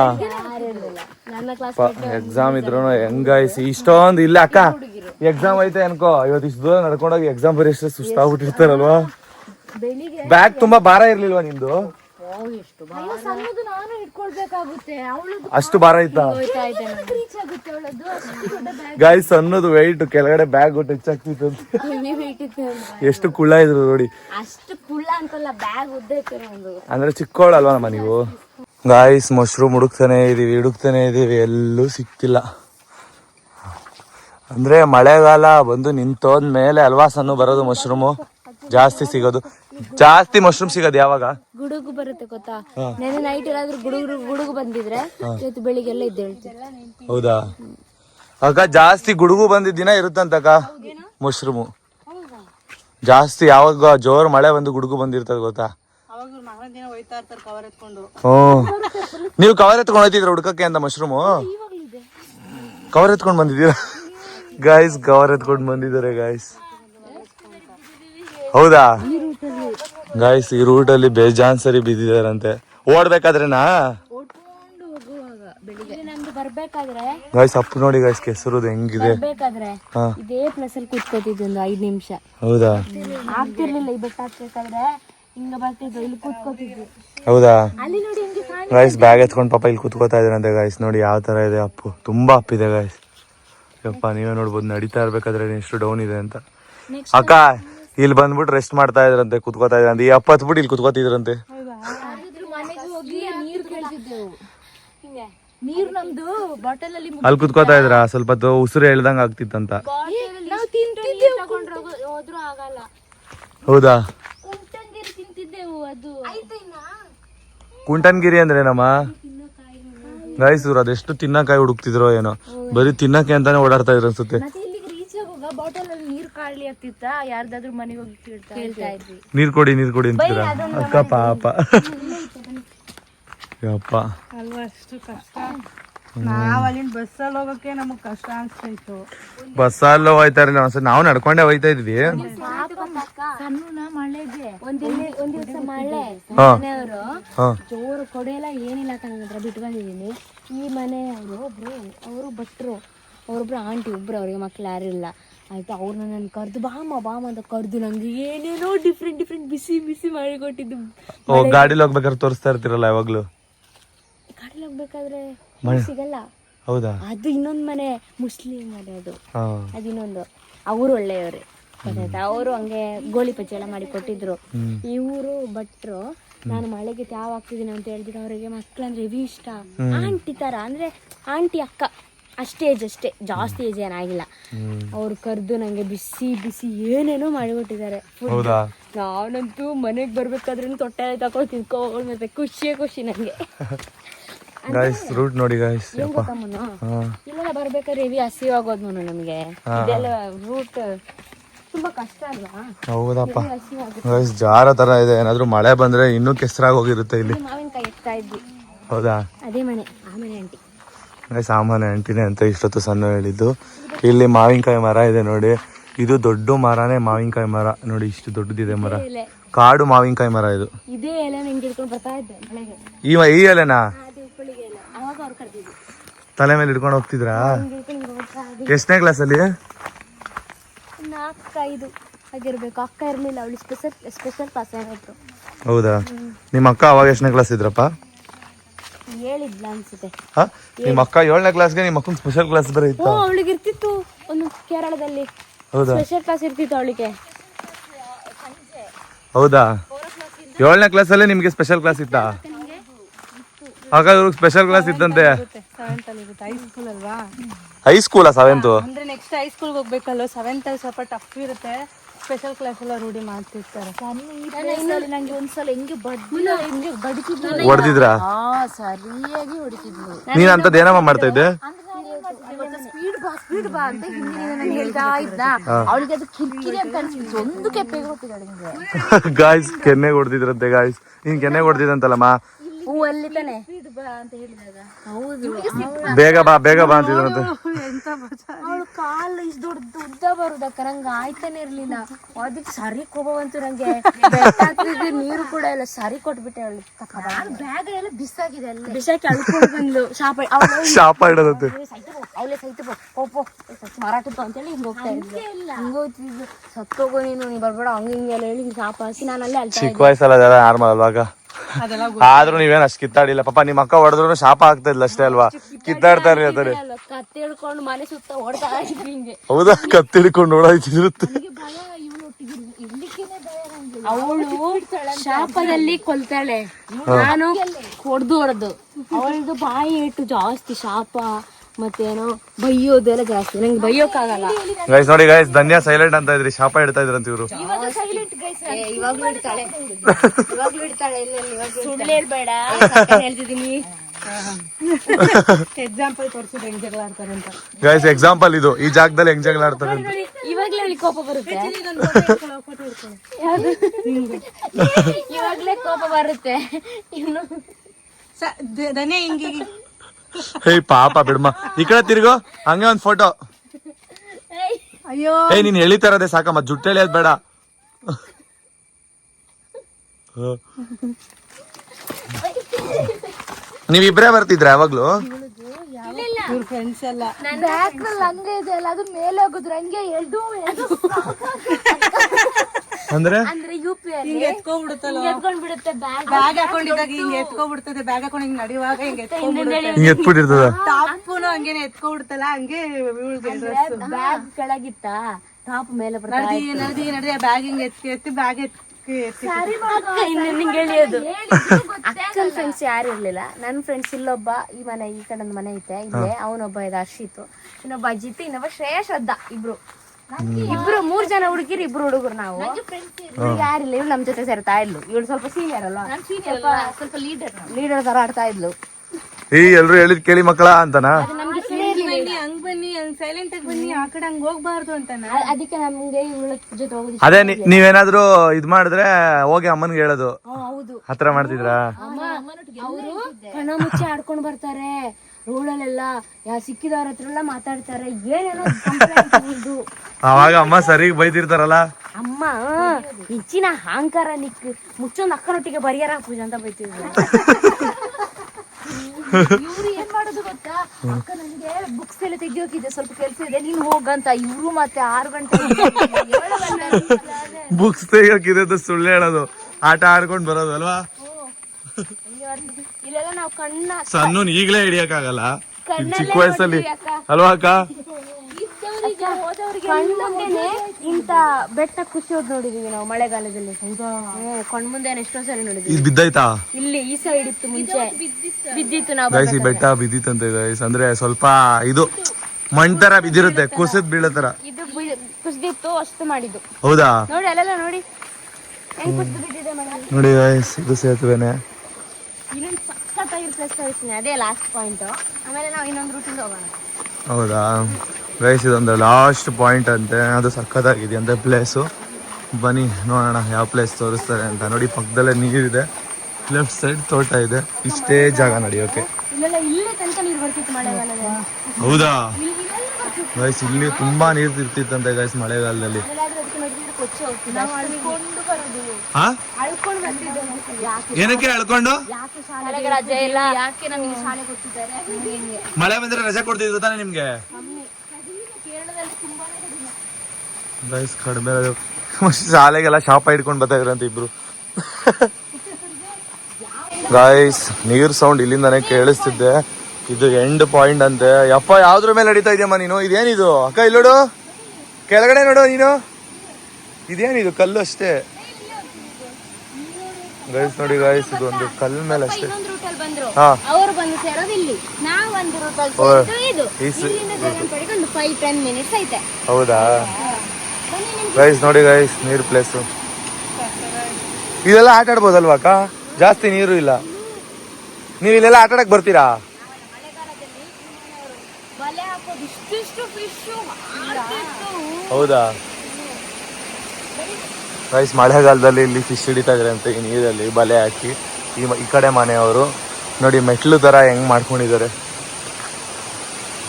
ನನ್ನ ಕ್ಲಾಸ್ ಎಕ್ಸಾಮ್ ಇದ್ರು ಹೆಂಗಾಯ್ಸಿ ಇಷ್ಟೊಂದು ಇಲ್ಲ ಅಕ್ಕ. ಎಕ್ಸಾಮ್ ಐತೆ ಅನ್ಕೋ. ಇವತ್ತು ಇಷ್ಟು ದೂರ ನಡ್ಕೊಂಡೋಗಿ ಎಕ್ಸಾಮ್ ಬರೀ ಸುಸ್ತಾಗ್ಬಿಟ್ಟಿರ್ತಾರಲ್ವಾ? ಬ್ಯಾಗ್ ತುಂಬಾ ಭಾರ ಇರ್ಲಿಲ್ವಾ ನಿಮ್ದು ಸಣ್ಣದು ನಾನು ಅಷ್ಟು ಭಾರ ಇತ್ತಾ? ಹೋಯ್ತಾ ಇದೆ ರೀಚ್ ಆಗುತ್ತೆ ಅವಳದ್ದು. ಅಷ್ಟು ದೊಡ್ಡ ಬ್ಯಾಗ್ ಗಾಯ್ಸ್ ಅನ್ನೋದು ವೈಟ್ ಕೆಳಗಡೆ ಬ್ಯಾಗ್ ಟಚ್ ಆಗ್ತಿತ್ತು ಅಂತ. ಹೆವಿ ವೆಯ್ಟ್ ಇತ್ತು ಎಷ್ಟು ಕುಳ್ಳ ಇದ್ರು ನೋಡಿ. ಅಷ್ಟು ಕುಳ್ಳ ಅಂತಲ್ಲ ಬ್ಯಾಗ್ ಉದ್ದ ಇತ್ತು ಅಂದ್ರೆ ಚಿಕ್ಕವಳಲ್ವಾ ನಮ್ಮ ನೀವು? ಗಾಯ್ಸ್ ಮಶ್ರೂಮ್ ಹುಡುಕ್ತಾನೆ ಇದೀವಿ ಹುಡುಕ್ತಾನೆ ಇದೀವಿ. ಎಲ್ಲೂ ಸಿಕ್ಕಿಲ್ಲ. ಅಂದ್ರೆ ಮಳೆಗಾಲ ಬಂದು ನಿಂತೋದ್ಮೇಲೆ ಅಲ್ವಾ ಸಣ್ಣ ಬರೋದು ಮಶ್ರೂಮು ಜಾಸ್ತಿ ಸಿಗೋದು. ಜಾಸ್ತಿ ಮಶ್ರೂಮ್ ಸಿಗೋದು ಯಾವಾಗ? ಗುಡುಗು ಬರುತ್ತೆ ಗೊತ್ತಾ? ನೆನೆ ನೈಟ್ ಎಲ್ಲಾದ್ರೂ ಗುಡುಗು ಗುಡುಗು ಬಂದಿದ್ರೆ ಇವತ್ತು ಬೆಳಿಗ್ಗೆಲ್ಲ ಇದ್ದೇಳ್ತೀವಿ ಹೌದಾ? ಅಕ್ಕ ಜಾಸ್ತಿ ಗುಡುಗು ಬಂದಿದ್ದ ದಿನ ಇರುತ್ತಂತಕ್ಕ ಮಶ್ರೂಮು ಜಾಸ್ತಿ ಯಾವಾಗ ಜೋರ್ ಮಳೆ ಬಂದು ಗುಡುಗು ಬಂದಿರ್ತದ ಗೊತ್ತಾ? ಅವಾಗ ಮಗನ ದಿನ ಹೋಯ್ತಾ ಇರ್ತಾರೆ ಕವರ್ ಎತ್ಕೊಂಡು. ಹ್ಮ್. ನೀವು ಕವರ್ ಎತ್ಕೊಂಡು ಹೋಯ್ತಿದ್ರ ಹುಡ್ಕಕ್ಕೆ ಅಂತ ಮಶ್ರೂಮು ಕವರ್ ಎತ್ಕೊಂಡು ಬಂದಿದ್ದೀರಾ? ಗಾಯ್ಸ್ ಕವರ್ ಎತ್ಕೊಂಡು ಬಂದಿದ್ದಾರೆ ಗಾಯ್ಸ್ ಹೌದಾ? ಗಾಯ್ಸ್ ಈ ರೂಟಲ್ಲಿ ಬೇಜಾನ್ ಸರಿ ಬಿದ್ದಿದಾರಂತೆ ಓಡ್ಬೇಕಾದ್ರೆನಾ ಗಾಯ್ಸ್ ಅಪ್ಪ ನೋಡಿ ಗಾಯ್ಸ್ ಕೆಸರು ಹೆಂಗಿದೆ. ಬರ್ಬೇಕಾದ್ರೆ ಹಾ. ಇದೇ ಪ್ಲೇಸ್ ಅಲ್ಲಿ ಕೂತ್ಕೋತಿದ್ವಿ ಒಂದು ಐದ್ ನಿಮಿಷ. ಹೌದಾ? ಆಗ್ತಿರ್ಲಿಲ್ಲ ಈ ಬೆಟ್ಟ ಹತ್ಬೇಕಾದ್ರೆ ಹಿಂಗ ಬರ್ತಿದ್ವು ಇಲ್ಲಿ ಕೂತ್ಕೋತಿದ್ವಿ ಹೌದಾ? ಅಲ್ಲಿ ನೋಡಿ ಹಿಂಗೆ ಕಾಣ್ ಗಾಯ್ಸ್ ಬ್ಯಾಗ್ ಎತ್ಕೊಂಡು ಪಾಪ ಇಲ್ಲಿ ಕುತ್ಕೋತಾ ಇದ್ರಂತೆ ಗಾಯ್ಸ್ ನೋಡಿ ಯಾವ ತರ ಇದೆ ಅಪ್ಪು. ತುಂಬಾ ಅಪ್ಪಿದೆ ಗಾಯ್ಸ್ ಯಪ್ಪ ನೀವೇ ನೋಡ್ಬೋದು ನಡೀತಾ ಇರ್ಬೇಕಾದ್ರೆ ಎಷ್ಟು ಡೌನ್ ಇದೆ ಅಂತ. ಅಕ್ಕ! ಇಲ್ಲಿ ಬಂದ್ಬಿಟ್ಟು ರೆಸ್ಟ್ ಮಾಡ್ತಾ ಇದ್ರಂತೆ ಕುತ್ಕೋತಾ ಇದ್ರಂತೆ. ಈ ಅಪ್ಪ ಹತ್ಬಿಟ್ಟು ಇಲ್ಲಿ ಕುತ್ಕೋತಿದ್ರಂತೆ ಯಾರಾದ್ರೂ ಮನೆಗೆ ಹೋಗಿ ನೀರ್ ಕೇಳ್ತಿದ್ದೆವು ಹಿಂಗೆ. ನೀರ್ ನಮ್ದು ಬಾಟಲ್ ಅಲ್ಲಿ ಕುತ್ಕೋತಾ ಇದ್ರ? ಸ್ವಲ್ಪ ಉಸಿರು ಹೇಳ್ದಂಗ ಆಗ್ತಿತ್ತಂತ. ಹೌದಾ? ಉಂಟಂಗಿರಿ ತಿಂತಿದ್ದೆವು ಅದು. ಕುಂಟನ್ಗಿರಿ ಅಂದ್ರೆ ನಮ್ಮ ಗಾಯ್ಸ್ ಇವ್ರು ಅದೆಷ್ಟು ತಿನ್ನಕಾಯಿ ಹುಡುಕ್ತಿದ್ರೋ ಏನೋ. ಬರೀ ತಿನ್ನಕ್ಕೆ ಅಂತಾನೆ ಓಡಾಡ್ತಾ ಇದ್ರು ಅನ್ಸುತ್ತೆ. ಕಾಡ್ಲಿ ಆಗ್ತಿತ್ತ? ಯಾರ್ದಾದ್ರೂ ಮನೆಗೆ ಹೋಗಿ ಕೇಳ್ತಾ ಇದ್ವಿ. ನೀರ್ ಕೊಡಿ ನೀರ್ ಕೊಡಿ ಅಂತೀರ? ಅಕ್ಕ ಪಾಪ. ಯಪ್ಪ. ಅಲ್ವಾ ಅಷ್ಟು ಕಷ್ಟ? ನಾವ್ ಅಲ್ಲಿಂದ ಬಸ್ಸಲ್ಲಿ ಹೋಗಕ್ಕೆ ನಮಗ್ ಕಷ್ಟ ಅನ್ಸ್ತಾಯ್ತು ಬಸ್ಸಲ್ಲಿ ಹೋಯ್ತಾರೆ ನಾವು ಒಂದ್ಸಲ ನಾವು ನಡ್ಕೊಂಡೇ ಹೋಯ್ತಾ ಇದ್ವಿ. ಸಣ್ಣ ಮಳೆಗೆ ಒಂದ್ ದಿವಸ ಮಳೆ. ಮನೆಯವರು ಜೋರು ಕೊಡೆಯಲ್ಲ ಏನಿಲ್ಲ ಹತ್ರ ಬಿಟ್ಟು ಬಂದಿದ್ದೀನಿ ಈ ಮನೆಯವರು ಒಬ್ರು ಅವರು ಭಟ್ರು ಅವ್ರೊಬ್ರು ಆಂಟಿ ಒಬ್ರು ಅವ್ರಿಗೆ ಮಕ್ಳು ಯಾರಿಲ್ಲ ಇಲ್ಲ. ಆಯ್ತು ಅವ್ರನ್ನ ನನ್ನ ಕರೆದು ಬಾಮ ಬಾಮ ಅಂತ ಕರೆದು ನಂಗೆ ಏನೇನೋ ಡಿಫ್ರೆಂಟ್ ಡಿಫ್ರೆಂಟ್ ಬಿಸಿ ಬಿಸಿ ಮಾಡಿ ಕೊಟ್ಟಿದ್ದು ಓ ಗಾಡಿಲಿ ಹೋಗ್ಬೇಕಾದ್ರೆ ತೋರಿಸ್ತಾ ಇರ್ತಿರಲ್ಲ ಯಾವಾಗಲೂ? ಗಾಡಿಲಿ ಹೋಗ್ಬೇಕಾದ್ರೆ ಸಿಗಲ್ಲ ಹೌದಾ? ಅದು ಇನ್ನೊಂದು ಮನೆ ಮುಸ್ಲಿಂ ಮನೆ ಅದು. ಅದು ಇನ್ನೊಂದು. ಅವರು ಒಳ್ಳೆಯವರೇ. ಗೊತ್ತಾಯ್ತಾ? ಅವರು ಹಂಗೆ ಗೋಳಿ ಪಚ್ಚೆ ಎಲ್ಲ ಮಾಡಿ ಕೊಟ್ಟಿದ್ರು. ಇವರು ಭಟ್ರು ನಾನು ಮಳೆಗೆ ತ್ಯಾವ್ ಆಗ್ತಿದ್ದೀನಿ ಅಂತ ಹೇಳ್ಬಿಟ್ಟು ಅವರಿಗೆ ಮಕ್ಕಳಂದ್ರೆ ಹೆವಿ ಇಷ್ಟ. ಆಂಟಿ ತರ ಅಂದ್ರೆ ಆಂಟಿ ಅಕ್ಕ. ಅಷ್ಟೇ ಏಜ್ ಅಷ್ಟೇ ಜಾಸ್ತಿ ಏಜ್ ಏನಾಗಿಲ್ಲ ಅವ್ರು ಕರೆದು ನಂಗೆ ಬಿಸಿ ಬಿಸಿ ಏನೇನೋ ಮಾಡಿಬಿಟ್ಟಿದ್ದಾರೆ. ಹೌದಾ? ನಾನಂತೂ ಮನೆಗೆ ಬರ್ಬೇಕಾದ್ರೆ ತೊಟ್ಟೆ ತಕೊಂಡು ತಿನ್ಕೊಂಡು ಮತ್ತೆ ಖುಷಿಯೇ ಖುಷಿ ನಂಗೆ. <laughs> ಗಾಯ್ಸ್ ರೂಟ್ ನೋಡಿ ಗಾಯ್ಸ್ ಯಪ್ಪ. ಇಲ್ಲೆಲ್ಲ ಬರ್ಬೇಕಾದ್ರೆ ಹೆವಿ ಹಸಿವಾಗೋದು ಮನು ನಮಗೆ. ಇದೆಲ್ಲ ರೂಟ್ ತುಂಬಾ ಕಷ್ಟ ಅಲ್ವಾ? ಹೌದಪ್ಪ. ಗಾಯ್ಸ್ ಜಾರ ತರ ಇದೆ. ಏನಾದ್ರೂ ಮಳೆ ಬಂದ್ರೆ ಇನ್ನೂ ಕೆಸರಾಗಿ ಹೋಗಿರುತ್ತೆ ಇಲ್ಲಿ. ಇಲ್ಲಿ ಮಾವಿನಕಾಯಿ ಎತ್ತಾ ಇದ್ವಿ. ಹೌದಾ? ಅದೇ ಮನೆ ಆ ಮನೆ ಆಂಟಿ. ಸಾಮಾನ್ಯ ಅಂಟಿನೇ ಅಂತ ಇಷ್ಟೊತ್ತು ಸಣ್ಣ ಹೇಳಿದ್ದು. ಇಲ್ಲಿ ಮಾವಿನಕಾಯಿ ಮರ ಇದೆ ನೋಡಿ. ಇದು ದೊಡ್ಡ ಮರನೇ ಮಾವಿನಕಾಯಿ ಮರ. ನೋಡಿ ಇಷ್ಟು ದೊಡ್ಡದಿದೆ ಮರ. ಕಾಡು ಮಾವಿನಕಾಯಿ ಮರ ಇದು. ಈ ಈ ಎಲೆನಾ? ತಲೆ ಮೇಲೆ ಹಿಡ್ಕೊಂಡು ಹೋಗ್ತಿದ್ರಾ? ಎಷ್ಟನೇ ಕ್ಲಾಸಲ್ಲಿ ನಾಲ್ಕು ಐದು. ಆಗಿರ್ಬೇಕು ಅಕ್ಕ ಇರಲಿಲ್ಲ ಅವಳು ಸ್ಪೆಷಲ್ ಸ್ಪೆಷಲ್ ಕ್ಲಾಸ್ ಅಲ್ಲಿ ಹೌದಾ? ನಿಮ್ಮ ಅಕ್ಕ ಅವಾಗ ಎಷ್ಟನೇ ಕ್ಲಾಸ್ ಇದ್ರಪ್ಪ? ಹೇಳಿದ್ಲ ಅನ್ಸುತ್ತೆ. ಹಾ? ನಿಮ್ಮ ಅಕ್ಕ ಏಳನೇ ಕ್ಲಾಸ್ಗೆ ನಿಮ್ಮ ಅಕ್ಕನ ಸ್ಪೆಷಲ್ ಕ್ಲಾಸ್ ಬರೀತು ಓ ಇತ್ತು ಅವಳಿಗೆ ಇರ್ತಿತ್ತು ಒಂದು ಕೇರಳದಲ್ಲಿ. ಹೌದಾ? ಸ್ಪೆಷಲ್ ಕ್ಲಾಸ್ ಇರ್ತಿತ್ತು ಅವಳಿಗೆ. ಹೌದಾ? ಏಳನೇ ಕ್ಲಾಸಲ್ಲೇ ನಿಮಗೆ ಸ್ಪೆಷಲ್ ಕ್ಲಾಸ್ ಇತ್ತಾ? ಹಾಗಾದ್ರೆ ಇವ್ರಿಗೆ ಸ್ಪೆಷಲ್ ಕ್ಲಾಸ್ ಇತ್ತಂತೆ. ಸೆವೆಂತ್ ಅಲ್ಲಿ ಇರುತ್ತೆ ಹೈಸ್ಕೂಲ್ ಅಲ್ವಾ? ಹೈಸ್ಕೂಲಾ ಸೆವೆಂತು ಅಂದ್ರೆ ನೆಕ್ಸ್ಟ್ ಹೈ ಸ್ಕೂಲ್ಗೆ ಹೋಗ್ಬೇಕಲ್ಲ ಸೆವೆಂತ್ ಅಲ್ಲಿ ಸ್ವಲ್ಪ ಟಫ್ ಇರುತ್ತೆ. ಸ್ಪೆಷಲ್ ಕ್ಲಾಸ್ ಎಲ್ಲ ರೂಢಿ ಮಾಡ್ತಿರ್ತಾರೆ. ನಂಗೆ ಒಂದ್ಸಲ ಹೆಂಗೆ ಬಡ್ದಿಲ್ಲ ಹೆಂಗೆ ಬಡಿತಿದ್ಲು ಹೊಡೆದಿದ್ರಾ? ಹಾ ಸರಿಯಾಗಿ ಹೊಡಿತಿದ್ರು ನೀನ್ ಅಂತದೇನಮ್ಮ ಮಾಡ್ತಾ ಇದ್ದೆ? ಸ್ಪೀಡ್ ಬಾ ಸ್ಪೀಡ್ ಬಾ ಅಂತ ಹಿಂದಿನ ನಾನು ಹೇಳ್ತಾ ಇದ್ದ. ಅವಳಿಗೆ ಅದು ಕಿರಿಕಿರಿ ಅಂತ ಅನ್ಸ್ಬಿಟ್ಟು ಒಂದು ಕೆಪ್ಪೆಗೆ ಹೋಗ್ತಿದ್ದಾಳೆ ಗಾಯ್ಸ್ <laughs> ಕೆನ್ನೆ ಹೊಡೆದಿದ್ರಂತೆ ಗಾಯ್ಸ್ ನೀನ್ ಕೆನ್ನೆ ಹೊಡೆದಿದಂತಲ್ಲಮ್ಮ ಹೂ ಅಲ್ಲಿ ತಾನೆ. ಸ್ಪೀಡ್ ಬಾ ಅಂತ ಹೇಳಿದಾಗ ಹೌದು ಬೇಗ ಬಾ ಬೇಗ ಬಾ ಅಂತಿದ್ರಂತೆ ಅವಳು ಕಾಲು ಇಷ್ಟು ದೊಡ್ಡ ಉದ್ದ ಬರುದಕ್ಕ ನಂಗೆ ಆಯ್ತಾನೆ ಇರ್ಲಿಲ್ಲ. ಅದಕ್ಕೆ ಸರಿ ಕೊಬಂತು ಬಂತು ನಂಗೆ. ನೀರು ಕೂಡ ಇಲ್ಲ ಸರಿ ಕೊಟ್ಬಿಟ್ಟೆ ಅವಳು. ಬ್ಯಾಗ್ ಎಲ್ಲ ಬಿಸಾಗಿದೆ ಅಲ್ಲ. ಬಿಸಾಕಿ ಅಳ್ಕೊಂಡು ಬಂದು ಶಾಪ ಅವಳು <laughs> ಶಾಪ ಇಡದಂತೆ ಅವಳೆ ಸೈತ ಪೋಪೋ ಅಂತೇಳಿ ಹಿಂಗೆ ಹೋಗ್ತಾ ಇದ್ಲು. ಹಿಂಗೆ ಹೋಗ್ತಿದ್ದು ಸತ್ತೋಗೋ ನೀನು ನೀ ಬರ್ಬೇಡ ಹಂಗೆ ಹಿಂಗೆಲ್ಲ ಹೇಳಿ ಹಿಂಗೆ ಶಾಪ ಹಾಕಿ ನಾನು ಅಲ್ಲೇ ಚಿಕ್ಕ ವಯಸ್ಸಲ್ಲ ನಾರ್ಮಲ್ ಅಲ್ವಾಗ ಆದ್ರೂ ನೀವೇನ್ ಅಷ್ಟು ಕಿತ್ತಾಡಿಲ್ಲ. ಪಾಪ ನಿಮ್ಮ ಅಕ್ಕ ಹೊಡೆದ್ರು ಶಾಪ ಆಗ್ತಾ ಇಲ್ಲ ಅಷ್ಟೇ ಅಲ್ವಾ? ಕಿತ್ತಾಡ್ತಾರೆ ಹಿಂಗೆ. ಹೌದಾ? ಕತ್ತಿ ಹಿಡ್ಕೊಂಡು ಓಡಾಯ್ತಿರುತ್ತೆ ಅವಳು ಶಾಪದಲ್ಲಿ ಕೊಲ್ತಾಳೆ. ನಾನು ಹೊಡೆದು ಹೊಡೆದು. ಅವಳದು ಬಾಯಿ ಇಟ್ಟು ಜಾಸ್ತಿ ಶಾಪ. ಮತ್ತೇನೋ? ಬೈಯೋದೆಲ್ಲ ಜಾಸ್ತಿ. ನಂಗೆ ಬೈಯೋಕ್ಕಾಗಲ್ಲ. ಗೈಸ್ ನೋಡಿ ಗೈಸ್ ಧನ್ಯಾ ಸೈಲೆಂಟ್ ಅಂತ ಇದ್ರಿ. ಶಾಪ ಇಡ್ತಾ ಇದ್ರಂತ ಇವರು. ಇವಾಗ್ಲೂ ಇಡ್ತಾಳೆ ಇವಾಗ್ಲೂ ಇಡ್ತಾಳೆ ಸುಳ್ಳು ಹೇಳ್ಬೇಡ ಹೇಳ್ತಿದೀನಿ ಎಕ್ಸಾಂಪಲ್ ತೋರಿಸಿದ್ರೆ ಹೆಂಗ್ ಜಗಳ ಆಡ್ತಾರೆ ಅಂತ. ಗೈಸ್ ಎಕ್ಸಾಂಪಲ್ ಇದು. ಈ ಜಾಗದಲ್ಲಿ ಹೆಂಗ್ ಜಗಳ ಆಡ್ತಾರೆ ಅಂತ. ಇವಾಗ್ಲೇ ಅವಳಿಗೆ ಕೋಪ ಬರುತ್ತೆ. ಇವಾಗ್ಲೇ ಕೋಪ ಬರುತ್ತೆ. ಇನ್ನು ಧನ್ಯ ಹಿಂಗೆ. ಹೇ ಪಾಪ ಬಿಡಮ್ಮ ಈ ಕಡೆ ತಿರ್ಗೋ. ಹಂಗೆ ಒಂದ್ ಫೋಟೋ ಅಯ್ಯೋ. ಏಯ್ ನೀನ್ ಎಳಿತಾರದೆ ಇರೋದೇ ಸಾಕಮ್ಮ. ಜುಟ್ಟು ಎಳಿಯೋದ್ ಬೇಡ. ನೀವಿಬ್ರೇ ಬರ್ತಿದ್ರ ಯಾವಾಗ್ಲೂ? ಇವ್ರ ಫ್ರೆಂಡ್ಸ್ ಎಲ್ಲ. ಬ್ಯಾಕ್ನಲ್ಲಿ ಹಂಗೆ ಇದೆ ಅಲ್ಲ ಅದು ಮೇಲೆ ಹೋಗುದ್ರ. ಹಂಗೆ ಎಲ್ದು ಅಂದ್ರೆ? ಅಂದ್ರೆ ಯು ಪಿ ಹಿಂಗೆ ಎತ್ಕೊಂಡ್ಬಿಡುತ್ತಲ್ಲ ಎತ್ಕೊಂಡ್ ಬಿಡುತ್ತೆ ಬ್ಯಾಗ್ ಬ್ಯಾಗ್ ಹಾಕೊಂಡಿದ್ದಾಗ ಹಿಂಗೆ ಎತ್ಕೊಂಡ್ಬಿಡ್ತದೆ ಬ್ಯಾಗ್ ಹಾಕೊಂಡು ಹಿಂಗ್ ನಡೆಯುವಾಗ ಹಿಂಗೆ ಎತ್ಕೊಂಡ್ಬಿಡುತ್ತೆ ಹಿಂಗ್ ಎತ್ಬಿಟ್ಟಿರ್ತದ. ಟಾಪುನು ಹಂಗೇನೆ ಎತ್ಕೊಂಡ್ಬಿಡುತ್ತಲ್ಲ ಹಂಗೆ ಬ್ಯಾಗ್ ಕೆಳಗಿತ್ತ ಟಾಪ್ ಮೇಲೆ ಬರ್ತಾ ನಡ್ದಿ ನಡ್ದಿ ಬ್ಯಾಗ್ ಹಿಂಗ್ ಎತ್ತಿ ಎತ್ತಿ ಬ್ಯಾಗ್ ಎತ್ತಿ ಎತ್ತಿ. ಅಕ್ಕ ಇನ್ನು ನಿಂಗೆ ಹೇಳಿಯೋದು ಅಕ್ಕನ ಫ್ರೆಂಡ್ಸ್ ಯಾರು ಇರ್ಲಿಲ್ಲ. ನನ್ನ ಫ್ರೆಂಡ್ಸ್ ಇಲ್ಲೊಬ್ಬ ಈ ಮನೆ ಈ ಕಡೆ ಒಂದ್ ಮನೆ ಐತೆ ಇಲ್ಲೇ ಅವನೊಬ್ಬ ಇದೆ ಹರ್ಷಿತ್ತು ಇನ್ನೊಬ್ಬ ಅಜಿತ್ ಇನ್ನೊಬ್ಬ ಶ್ರೇಷ್ಠ ಅದ್ದ ಇಬ್ರು. ಇಬ್ರು ಮೂರ್ ಜನ ಹುಡುಗಿರಿ ಇಬ್ರು ಹುಡುಗರು ನಾವು. ಇವ್ರು ಯಾರಿಲ್ಲ ಇವ್ಳು ನಮ್ ಜೊತೆ ಸೇರ್ತಾ ಇದ್ಲು. ಇವಳು ಸ್ವಲ್ಪ ಸೀನಿಯರ್ ಅಲ್ವಾ? ಸ್ವಲ್ಪ ಲೀಡರ್ ಲೀಡರ್ ತರ ಆಡ್ತಾ ಇದ್ಲು. ಈ ಎಲ್ರು ಹೇಳಿದ್ ಕೇಳಿ ಮಕ್ಕಳ ಅಂತನಾ? ಹಂಗ್ ಬನ್ನಿ ಹಂಗ್ ಸೈಲೆಂಟ್ ಆಗಿ ಬನ್ನಿ ಆ ಕಡೆ ಹಂಗ್ ಹೋಗ್ಬಾರ್ದು ಅಂತಾನ? ಅದಕ್ಕೆ ನಮ್ಗೆ ಇವಳ ಜೊತೆ ಹೋಗೋದು ಅದೇ ನೀ- ನೀವೇನಾದ್ರೂ ಇದ್ ಮಾಡಿದ್ರೆ ಹೋಗಿ ಅಮ್ಮನ್ಗೆ ಹೇಳೋದು. ಹೌದು. ಹತ್ರ ಮಾಡ್ತಿದ್ರಾ? ಅವರು ಕಣ ಮುಚ್ಚಿ ಆಡ್ಕೊಂಡ್ ಬರ್ತಾರೆ. ರೋಡಲ್ಲೆಲ್ಲ ಯಾ ಸಿಕ್ಕಿದವ್ರ ಹತ್ರ ಎಲ್ಲ ಮಾತಾಡ್ತಾರೆ. ಏನೇನೋ complaint ಇದು ಅವಾಗ ಅಮ್ಮ ಸರಿಗ್ ಬೈದಿರ್ತಾರಲ್ಲ. ಅಮ್ಮ ಹೆಚ್ಚಿನ ಅಹಂಕಾರ ನಿಕ್ ಮುಚ್ಚೊಂದು ಅಕ್ಕನೊಟ್ಟಿಗೆ ಬರಿಯಾರ ಪೂಜೆ ಅಂತ ಬೈತಿದ್ರು. ಇವ್ರು ಏನ್ ಮಾಡೋದು ಗೊತ್ತಾ? ಅಕ್ಕ ನನ್ಗೆ ಬುಕ್ಸ್ ಎಲ್ಲ ತೆಗಿಯೋಕಿದೆ ಸ್ವಲ್ಪ ಕೆಲ್ಸ ಇದೆ ನೀನ್ ಹೋಗಂತ. ಇವ್ರು ಮತ್ತೆ ಆರು ಗಂಟೆ <laughs> ಏಳು ಗಂಟೆ ಬುಕ್ಸ್ ತೆಗಿಯೋಕಿದೆ ಅಂತ ಸುಳ್ಳು ಹೇಳೋದು. ಆಟ ಆಡ್ಕೊಂಡ್ ಬರೋದು ಅಲ್ವಾ? ಇಲ್ಲೆಲ್ಲ ನಾವು ಕಣ್ಣ ಸಣ್ಣ ಈಗ್ಲೇ ಹಿಡಿಯಕ್ಕಾಗಲ್ಲ. ಕಣ್ಣಲ್ಲೇ ಚಿಕ್ಕ ವಯಸ್ಸಲ್ಲಿ. ಅಲ್ವಾ ಅಕ್ಕ? ಕಣ್ಮುಂದೆನೆ ಇಂತ ಬೆಟ್ಟ ಖುಷಿಯೋದ್ ನೋಡಿದೀವಿ ನಾವು ಮಳೆಗಾಲದಲ್ಲಿ. ಹ್ಮ್ ಕಣ್ಮುಂದೆ ಎಷ್ಟೋ ಸರಿ ನೋಡಿದೀವಿ. ಇದು ಬಿದ್ದಾಯ್ತಾ? ಇಲ್ಲಿ ಈ ಸೈಡ್ ಇತ್ತು ಮುಂಚೆ. ಬಿದ್ದಿತ್ತು? ನಾವು ಗೈಸ್ ಈ ಬೆಟ್ಟ ಬಿದ್ದಿತ್ತಂತೆ ಗೈಸ್ ಅಂದ್ರೆ ಸ್ವಲ್ಪ ಇದು ಮಣ್ ತರ ಬಿದ್ದಿರುತ್ತೆ ಕುಸಿದ್ ಬೀಳೋ ತರ. ಇದು ಕುಸಿದಿತ್ತು ಅಷ್ಟು ಮಾಡಿದ್ದು. ಹೌದಾ? ನೋಡಿ ಅಲ್ಲೆಲ್ಲ ನೋಡಿ. ಹೆಂಗ್ ಕುಸ್ದು ಬಿದ್ದಿದೆ ಮಳೆ ನೋಡಿ ಗೈಸ್ ಇದು ಸೇತುವೆನೆ. ಇನ್ನೊಂದು ಸಖತ್ತಾಗಿರೋ ಪ್ಲೇಸ್ ತೋರಿಸ್ತೀನಿ ಅದೇ ಲಾಸ್ಟ್ ಪಾಯಿಂಟ್ ಆಮೇಲೆ ನಾವು ಇನ್ನೊಂದು ರೂಟಿಂದ ಹೋಗೋಣ. ಹೌದಾ? ಗೈಸ್ ಇದೊಂದು ಲಾಸ್ಟ್ ಪಾಯಿಂಟ್ ಅಂತೆ. ಅದು ಸಖತ್ತಾಗಿದೆ ಅಂತೆ ಪ್ಲೇಸು ಬನ್ನಿ ನೋಡೋಣ ಯಾವ ಪ್ಲೇಸ್ ತೋರಿಸ್ತಾರೆ ಅಂತ. ನೋಡಿ ಪಕ್ಕದಲ್ಲೇ ನೀರಿದೆ. ಲೆಫ್ಟ್ ಸೈಡ್ ತೋಟ ಇದೆ. ಇಷ್ಟೇ ಜಾಗ ನಡೆಯೋಕೆ ಹೌದಾ? ಗೈಸ್ ಇಲ್ಲಿ ತುಂಬಾ ನೀರು ತಿರ್ತಿತ್ತಂತೆ ಗೈಸ್ ಮಳೆಗಾಲದಲ್ಲಿ. ಏನಕ್ಕೆ ಅಳ್ಕೊಂಡು? ಮಳೆ ಬಂದ್ರೆ ರಜೆ ಕೊಡ್ತಿದ್ರು ತಾನೆ ನಿಮ್ಗೆ ಗೈಸ್ ಕಡಿಮೆ <laughs> ಶಾಲೆಗೆಲ್ಲ ಶಾಪ ಹಿಡ್ಕೊಂಡು ಬರ್ತಾ ಇದ್ರಂತ ಇಬ್ರು. <laughs> ಗಾಯ್ಸ್ ನೀರ್ ಸೌಂಡ್ ಇಲ್ಲಿಂದಾನೆ ಕೇಳಿಸ್ತಿದ್ದೆ. ಇದು ಎಂಡ್ ಪಾಯಿಂಟ್ ಅಂತೆ. ಯಪ್ಪ, ಯಾವ್ದ್ರ ಮೇಲೆ ನಡೀತಾ ಇದೆಯಮ್ಮ ನೀನು? ಇದೇನಿದು? ಅಕ್ಕ ಇಲ್ಲೋಡು ಕೆಳಗಡೆ ನೋಡು ನೀನು. ಇದೇನಿದು? ಕಲ್ಲು ಅಷ್ಟೇ. ಗೈಸ್ ನೋಡಿ ಗಾಯ್ಸ್ ಇದು ಒಂದು ಕಲ್ಲು ಮೇಲೆ ಅಷ್ಟೇ. ಇನ್ನೊಂದು ಬಂದ್ರು. ಅವರು ಬಂದು ಸೇರೋದು ಇಲ್ಲಿ. ನಾವು ಒಂದು ಸೇರಿದ್ದು ಇದು. ಇಲ್ಲಿಂದ ದೇವನಪಡಿಗೆ ಒಂದು ಫೈವ್ ಟೆನ್ ಮಿನಿಟ್ಸ್ ಐತೆ. ಹೌದಾ? ಗೈಸ್ ನೋಡಿ ಗೈಸ್ ನೀರು ಪ್ಲೇಸು ಇದೆಲ್ಲ ಆಟ ಆಡ್ಬೋದಲ್ವಾ ಅಕ್ಕ? ಜಾಸ್ತಿ ನೀರು ಇಲ್ಲ. ನೀವು ಇಲ್ಲೆಲ್ಲ ಆಟ ಆಡಕ್ ಬರ್ತೀರಾ? ಹೌದಾ? ಗೈಸ್ ಮಳೆಗಾಲದಲ್ಲಿ ಇಲ್ಲಿ ಫಿಶ್ ಹಿಡಿತಾ ಇದ್ರೆ ಅಂತ ಈ ನೀರಲ್ಲಿ ಬಲೆ ಹಾಕಿ. ಈ ಈ ಕಡೆ ಮನೆಯವರು ನೋಡಿ ಮೆಟ್ಲು ತರ ಹೆಂಗ್ ಮಾಡ್ಕೊಂಡಿದ್ದಾರೆ.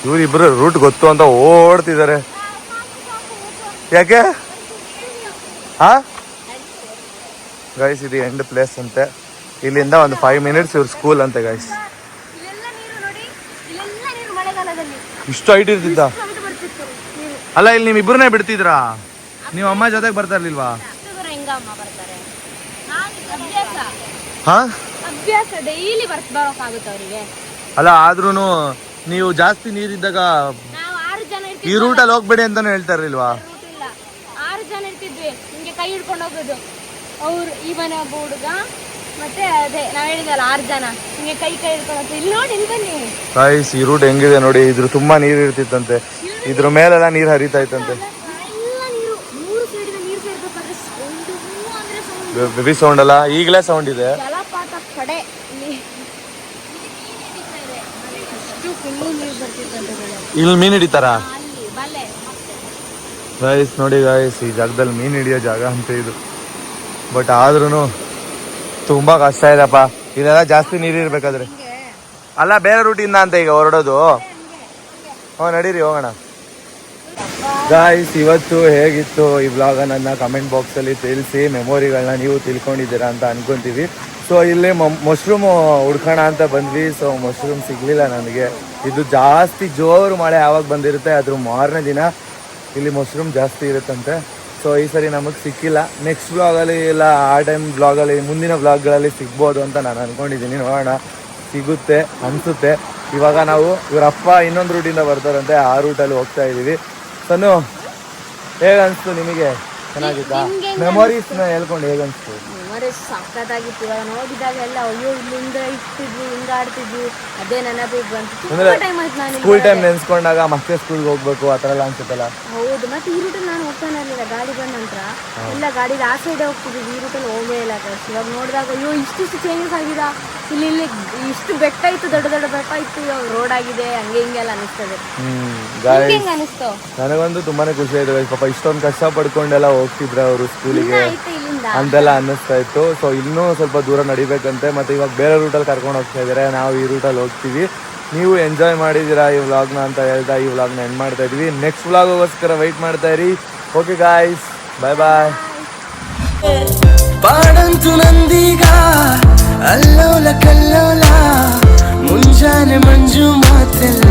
ಇವ್ರಿಬ್ರು ರೂಟ್ ಗೊತ್ತು ಅಂತ ಓಡ್ತಿದ್ದಾರೆ. ಯಾಕೆ? ಹಾ? ಗೈಸ್ ಇದು ಎಂಡ್ ಪ್ಲೇಸ್ ಅಂತೆ. ಇಲ್ಲಿಂದ ಒಂದು ಫೈವ್ ಮಿನಿಟ್ಸ್ ಇವ್ರ ಸ್ಕೂಲ್ ಅಂತೆ ಗೈಸ್ ಇಷ್ಟು ಹೈಟ್ ಇರ್ತಿದ್ದ? ಅಲ್ಲ ಇಲ್ಲಿ ನಿಮ್ ಇಬ್ಬರನ್ನೇ ಬಿಡ್ತಿದ್ರಾ ನೀವು ಅಮ್ಮ ಜೊತೆಗೆ ಬರ್ತಾ ಇರ್ಲಿಲ್ವಾ ಅಷ್ಟು ದೂರ ಹೆಂಗ ಅಮ್ಮ ಬರ್ತಾರೆ ಅಭ್ಯಾಸ ಹಾ? ಅಭ್ಯಾಸ ಡೈಲಿ ಬರ್ತ ಬರೋಕ್ಕಾಗುತ್ತೆ ಅವರಿಗೆ. ಅಲ್ಲ ಆದ್ರೂ ನೀವು ಜಾಸ್ತಿ ನೀರಿದ್ದಾಗ ನಾವು ಆರು ಜನ ಈ ರೂಟ್ ರೂಟಲ್ಲಿ ಹೋಗ್ಬೇಡಿ ಅಂತಾನೆ ಹೇಳ್ತಾರ ಇಲ್ವಾ ರೂಟ್ ಇಲ್ಲ. ಆರು ಜನ ಇರ್ತಿದ್ವಿ. ಹಿಂಗೆ ಕೈ ಹಿಡ್ಕೊಂಡು ಹೋಗೋದು. ಅವ್ರು ಈ ಮನೆ ಒಬ್ಬ ಹುಡುಗ ಮತ್ತೆ ಅದೇ ನಾವ್ ಹೇಳಿದ್ವಲ್ಲ ಆರು ಜನ. ಹಿಂಗೆ ಕೈ ಕೈ ಹಿಡ್ಕೊಳತ್ತೆ ಇಲ್ಲಿ ನೋಡಿ ಇಲ್ಲಿ ಬನ್ನಿ. ಗಾಯ್ಸ್ ಈ ರೂಟ್ ಹೆಂಗಿದೆ ನೋಡಿ. ಇದ್ರ ತುಂಬಾ ನೀರು ಇರ್ತಿತ್ತಂತೆ. ಇದ್ರ ಮೇಲೆಲ್ಲ ನೀರು ಹರಿತಾ ಇತ್ತಂತೆ. ಎಲ್ಲ ನೀರು ಮೂರು ಸೈಡಿನ ನೀರು ಸೇರ್ಬೇಕಾದ್ರೆ ಸೌಂಡ್ ಅಂದ್ರೆ ಸೌಂಡ್ ಬೇಬಿ ಸೌಂಡ್ ಅಲ್ಲ? ಈಗಲೇ ಸೌಂಡ್ ಇದೆ ಕಡೆ ಇಲ್ಲಿ ಅಷ್ಟು ಫುಲ್ಲು ನೀರು ಬರ್ತಿತ್ತಂತೆ ಬೆಳೆ ಇಲ್ಲಿ ಮೀನ್ ಹಿಡಿತಾರ? ಗಾಯ್ಸ್ ನೋಡಿ ಗಾಯ್ಸ್ ಈ ಜಾಗದಲ್ಲಿ ಮೀನ್ ಹಿಡಿಯೋ ಜಾಗ ಅಂತ ಇದು. ಬಟ್ ಆದ್ರೂ ತುಂಬಾ ಕಷ್ಟ ಇದೆಪ್ಪ. ಇಲ್ಲೆಲ್ಲ ಜಾಸ್ತಿ ನೀರು ಇರ್ಬೇಕಾದ್ರೆ. ಅಲ್ಲ ಬೇರೆ ರೂಟಿಂದ ಅಂತ ಈಗ ಹೊರಡೋದು. ಹ್ಞೂ ನಡೀರಿ ಹೋಗೋಣ. ಗಾಯ್ಸ್ ಇವತ್ತು ಹೇಗಿತ್ತು ಈ ಬ್ಲಾಗ್ ನನ್ನ ಕಮೆಂಟ್ ಬಾಕ್ಸ್ ಅಲ್ಲಿ ತಿಳಿಸಿ ಮೆಮೊರಿಗಳನ್ನ ನೀವು ತಿಳ್ಕೊಂಡಿದ್ದೀರಾ ಅಂತ ಅನ್ಕೊಂತೀವಿ. ಸೊ ಇಲ್ಲಿ ಮಶ್ರೂಮ್ ಹುಡ್ಕೋಣ ಅಂತ ಬಂದ್ವಿ. ಸೊ ಮಶ್ರೂಮ್ ಸಿಗ್ಲಿಲ್ಲ ನನಗೆ. ಇದು ಜಾಸ್ತಿ ಜೋರು ಮಳೆ ಯಾವಾಗ ಬಂದಿರುತ್ತೆ. ಅದ್ರ ಮಾರನೇ ದಿನ ಇಲ್ಲಿ ಮಶ್ರೂಮ್ ಜಾಸ್ತಿ ಇರುತ್ತಂತೆ. ಸೊ ಈ ಸರಿ ನಮಗೆ ಸಿಕ್ಕಿಲ್ಲ. ನೆಕ್ಸ್ಟ್ ಬ್ಲಾಗಲ್ಲಿ ಇಲ್ಲ ಆ ಟೈಮ್ ಬ್ಲಾಗಲ್ಲಿ ಮುಂದಿನ ಬ್ಲಾಗ್ಗಳಲ್ಲಿ ಸಿಗ್ಬೋದು ಅಂತ ನಾನು ಅನ್ಕೊಂಡಿದ್ದೀನಿ. ನೋಡೋಣ. ಸಿಗುತ್ತೆ ಅನಿಸುತ್ತೆ. ಇವಾಗ ನಾವು ಇವ್ರ ಅಪ್ಪ ಇನ್ನೊಂದು ರೂಟಿಂದ ಬರ್ತಾರಂತೆ. ಆ ರೂಟಲ್ಲಿ ಹೋಗ್ತಾ ಇದ್ದೀವಿ ಸನ್ನು ಹೇಗನ್ಸ್ತು ಅನಿಸ್ತು ನಿಮಗೆ ಚೆನ್ನಾಗಿತ್ತಾ ಮೆಮೊರೀಸ್ನ ಹೇಳ್ಕೊಂಡು ಹೇಗನ್ಸ್ತು? ಅನಿಸ್ತು ಮೆಮೊರೀಸ್ ಸಕ್ಕತ್ತಾಗಿತ್ತು ಇವಾಗ ನೋಡಿದಾಗ ಎಲ್ಲ ಅಯ್ಯೋ ಇಲ್ಲಿಂದ ಇಟ್ಟಿದ್ವಿ ಹಿಂಗ ಆಡ್ತಿದ್ವಿ ಅದೇ ನೆನಪಿಗೆ ಬಂತು. ತುಂಬಾ ಟೈಮ್ ಆಯ್ತು ನಾನು ಸ್ಕೂಲ್ ಟೈಮ್ ನೆನ್ಸ್ಕೊಂಡಾಗ ಮತ್ತೆ ಸ್ಕೂಲ್ಗೆ ಹೋಗ್ಬೇಕು ಆ ಥರ ಎಲ್ಲ ಅನ್ಸುತ್ತಲ್ಲ? ಹೌದು ಮತ್ತೆ ಈ ರೂಟಲ್ಲಿ ನಾನು ಹೋಗ್ತಾನೆ ಇರಲಿಲ್ಲ ಗಾಡಿ ಬಂದ ನಂತರ. ಎಲ್ಲ ಗಾಡಿ ಆ ಸೈಡೇ ಹೋಗ್ತಿದ್ವಿ ಈ ರೂಟಲ್ಲಿ ಹೋಗೇ ಇಲ್ಲ ಕಷ್ಟ ಇವಾಗ ನೋಡಿದಾಗ ಅಯ್ಯೋ ಇಷ್ಟಿಷ್ಟು ಚೇಂಜಸ್ ಆಗಿದ? ಇಲ್ಲಿ ಇಲ್ಲಿ ಇಷ್ಟು ಬೆಟ್ಟ ಇತ್ತು ದೊಡ್ಡ ದೊಡ್ಡ ಬೆಟ್ಟ ಇತ್ತು ಇವಾಗ ರೋಡ್ ಆಗಿದೆ ಹಂಗೆ ಅನಿಸ್ತದೆ. ಹೆಂಗೆ ಅನಿಸ್ತು? ನನಗಂತೂ ತುಂಬಾನೇ ಖುಷಿ ಆಯ್ತು. ಪಾಪ ಇಷ್ಟೊಂದು ಕಷ್ಟ ಪಡ್ಕೊಂಡೆಲ್ಲ ಹೋಗ್ತಿದ್ರು ಅವರು ಸ್ಕೂಲಿಗೆ ಅಂತೆಲ್ಲ ಅನ್ನಿಸ್ತಾ ಇತ್ತು. ಸೊ ಇನ್ನೂ ಸ್ವಲ್ಪ ದೂರ ನಡಿಬೇಕಂತೆ. ಮತ್ತೆ ಇವಾಗ ಬೇರೆ ರೂಟಲ್ಲಿ ಕರ್ಕೊಂಡು ಹೋಗ್ತಾ ಇದ್ದಾರೆ? ನಾವು ಈ ರೂಟಲ್ಲಿ ಹೋಗ್ತೀವಿ. ನೀವು ಎಂಜಾಯ್ ಮಾಡಿದ್ದೀರಾ ಈ ವ್ಲಾಗ್ನ ಅಂತ ಹೇಳ್ತಾ ಈ ವ್ಲಾಗ್ನ ಎಂಡ್ ಮಾಡ್ತಾ ಇದ್ವಿ. ನೆಕ್ಸ್ಟ್ ವ್ಲಾಗೋಸ್ಕರ ವೆಯ್ಟ್ ಮಾಡ್ತಾ ಇರಿ. ಓಕೆ ಗಾಯ್ಸ್ ಬಾಯ್ ಬಾಯ್ ಪಾಡಂತು ನಂದೀಗ ಅಲ್ಲೋಲ ಕಲ್ಲೋಲ ಮುಂಜಾನೆ ಮಂಜು ಮಾತೆಲ್ಲ.